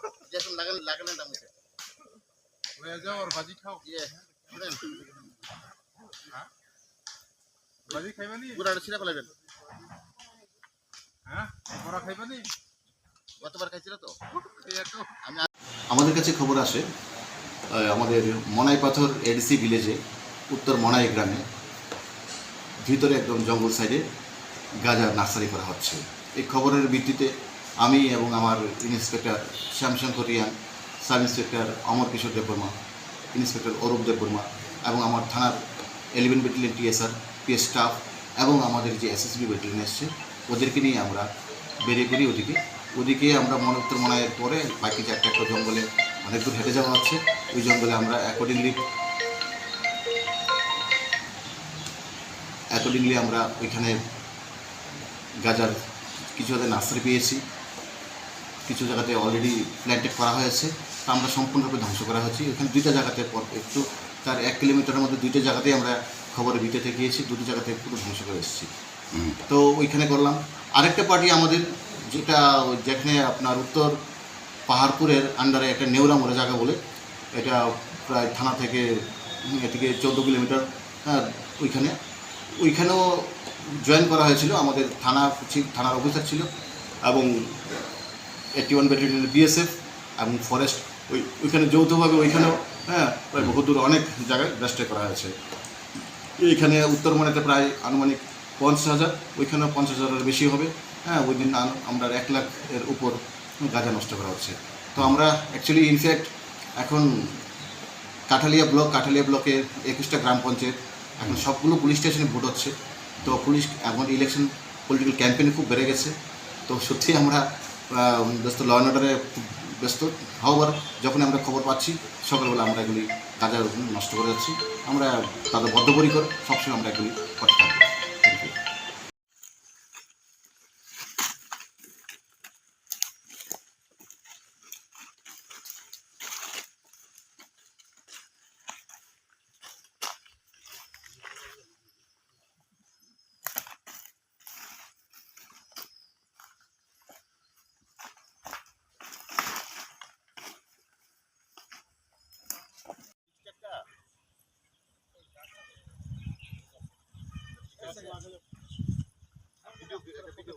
শুনেন না মুখে হয়ে যাও আর ভাজি খাও ইয়ে শুনেন ভাজি খাইবানি গুড়াটা ছিঁড়ে ফেলাবেন হ্যাঁ বড়া খাইবানি গতবার খাইছিল তো আমি আমাদের কাছে খবর আসে আমাদের মনাই পাথর এডিসি ভিলেজে উত্তর মনাই গ্রামে ভিতরে একদম জঙ্গল সাইডে গাঁজা নার্সারি করা হচ্ছে। এই খবরের ভিত্তিতে আমি এবং আমার inspector Shyamshankar Riyan sub inspector Amar Kishore Debbarma, inspector Arup Debbarma এবং আমার থানার eleven battalion TSR PS staff এবং আমাদের যে এসএসবি ব্যাটালিয়ন এসছে, ওদেরকে নিয়ে আমরা বেরিয়ে পড়ি ওদিকে। ওদিকে আমরা মনে উত্তর মনাইয়ের পরে বাকি যে একটা জঙ্গলে অনেক দূর হেঁটে যাওয়া হচ্ছে ওই জঙ্গলে আমরা অ্যাকর্ডিংলি অ্যাকর্ডিংলি আমরা ওইখানে গাজার কিছু জায়গায় নার্সারি পেয়েছি। কিছু জায়গাতে অলরেডি প্ল্যান্টেড করা হয়েছে। তা আমরা সম্পূর্ণরূপে ধ্বংস করা হয়েছে। ওখানে দুইটা জায়গাতে পর একটু তার এক কিলোমিটারের মধ্যে দুইটা জায়গাতেই আমরা খবরের ভিত্তিতে গিয়েছি দুটো জায়গাতে পুরো ধ্বংস করে এসেছি। তো ওইখানে করলাম। আরেকটা পার্টি আমাদের যেটা যেখানে আপনার উত্তর পাহাড়পুরের আন্ডারে একটা নেওরা মোড়ে জায়গা বলে এটা প্রায় থানা থেকে এদিকে চৌদ্দ কিলোমিটার হ্যাঁ ওইখানে। ওইখানেও জয়েন করা হয়েছিল। আমাদের থানা থানার অফিসার ছিল এবং এইটি ওয়ান ব্যাটালিয়নের বিএসএফ এবং ফরেস্ট ওই, ওইখানে যৌথভাবে ওইখানেও হ্যাঁ প্রায় বহুদূর অনেক জায়গায় ব্যাস্টে করা হয়েছে। এইখানে উত্তরমণিতে প্রায় আনুমানিক পঞ্চাশ হাজার, ওইখানেও পঞ্চাশ হাজারের বেশি হবে হ্যাঁ ওই দিন আমরা এক লাখ এর উপর গাঁজা নষ্ট করা হচ্ছে। তো আমরা অ্যাকচুয়ালি ইনফ্যাক্ট এখন কাঠালিয়া ব্লক, কাঠালিয়া ব্লকের একুশটা গ্রাম পঞ্চায়েত, এখন সবগুলো পুলিশ স্টেশনে ভোট হচ্ছে। তো পুলিশ, এখন ইলেকশন পলিটিক্যাল ক্যাম্পেইনে খুব বেড়ে গেছে। তো সত্যি আমরা ব্যস্ত ল অর্ডারে ব্যস্ত। হওয়ার যখন আমরা খবর পাচ্ছি, সকালবেলা আমরা এগুলি গাঁজা নষ্ট করে যাচ্ছি। আমরা তাদের বদ্ধপরিকর, সবসময় আমরা এগুলি করতে video video